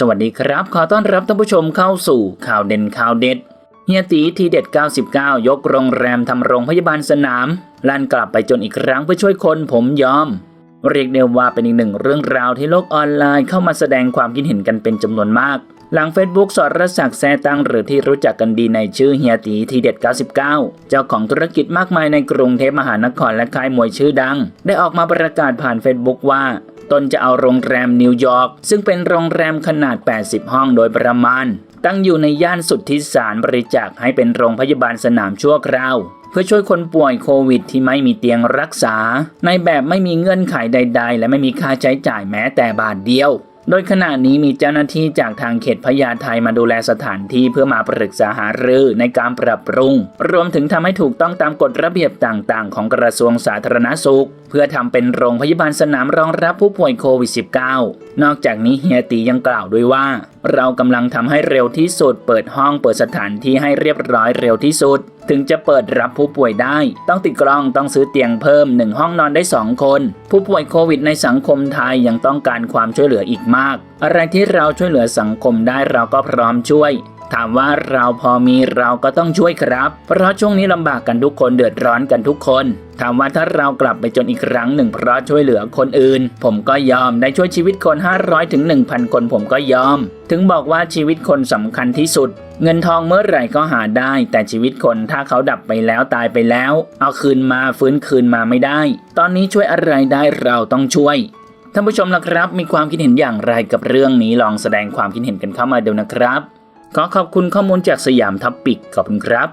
สวัสดีครับ ขอต้อนรับท่านผู้ชมเข้าสู่ข่าวเด่นข่าวเด็ดเฮียตีทีเด็ด 99 ยกโรงแรมทำโรงพยาบาลสนามลั่นกลับไปจนอีกครั้งเพื่อช่วยคนผมยอม เรียกได้ว่าเป็นอีกหนึ่งเรื่องราวที่โลกออนไลน์เข้ามาแสดงความคิดเห็นกันเป็นจำนวนมาก หลัง Facebook สอดรศักดิ์แซ่ตังหรือที่รู้จักกันดีในชื่อเฮียตีทีเด็ด 99 เจ้าของธุรกิจมากมายในกรุงเทพมหานครและค่ายมวยชื่อดัง ได้ออกมาประกาศผ่าน Facebook ว่า ตนจะเอาโรงแรมนิวยอร์กซึ่งเป็นโรงแรมขนาด 80 ห้องโดยประมาณ ตั้งอยู่ในย่านสุทธิสารบริจาคให้เป็นโรงพยาบาลสนามชั่วคราวเพื่อช่วยคนป่วยโควิดที่ไม่มีเตียงรักษา ในแบบไม่มีเงื่อนไขใด ๆ และไม่มีค่าใช้จ่ายแม้แต่บาทเดียว โดยขณะนี้มีเจ้าหน้าที่จากทางเขตพญาไทมาดูแลสถานที่เพื่อมาปรึกษาหารือในการปรับปรุง รวมถึงทำให้ถูกต้องตามกฎระเบียบต่างๆ ของกระทรวงสาธารณสุข เพื่อทำเป็นโรงพยาบาลสนามรองรับผู้ป่วยโควิด -19 นอกจากนี้เฮียตียังกล่าวด้วยว่า เรากำลังทำให้เร็วที่สุด เปิดห้องเปิดสถานที่ให้เรียบร้อยเร็วที่สุดถึงจะเปิดรับผู้ป่วยได้ ต้องติดกล้องต้องซื้อเตียงเพิ่มหนึ่งห้องนอนได้ 2 คน ผู้ป่วยโควิดในสังคมไทยยังต้องการความช่วยเหลืออีกมากอะไรที่เราช่วยเหลือสังคมได้เราก็พร้อมช่วย ถามว่าเราพอมีเราก็ต้องช่วยครับ เพราะช่วงนี้ลำบากกันทุกคนเดือดร้อนกันทุกคน ถามว่าถ้าเรากลับไปจนอีกครั้งหนึ่งเพราะช่วยเหลือคนอื่น ผมก็ยอมได้ช่วยชีวิตคน 500ถึง1,000 คนผมก็ยอม ถึงบอกว่าชีวิตคนสำคัญที่สุด เงินทองเมื่อไหร่ก็หาได้ แต่ชีวิตคนถ้าเขาดับไปแล้วตายไปแล้ว เอาคืนมาฟื้นคืนมาไม่ได้ ตอนนี้ช่วยอะไรได้เราต้องช่วย ท่านผู้ชมล่ะครับ มีความคิดเห็นอย่างไรกับเรื่องนี้ลองแสดงความคิดเห็นกันเข้ามาดูนะครับ ขอขอบคุณข้อมูลจากสยามทับปิกขอบคุณครับ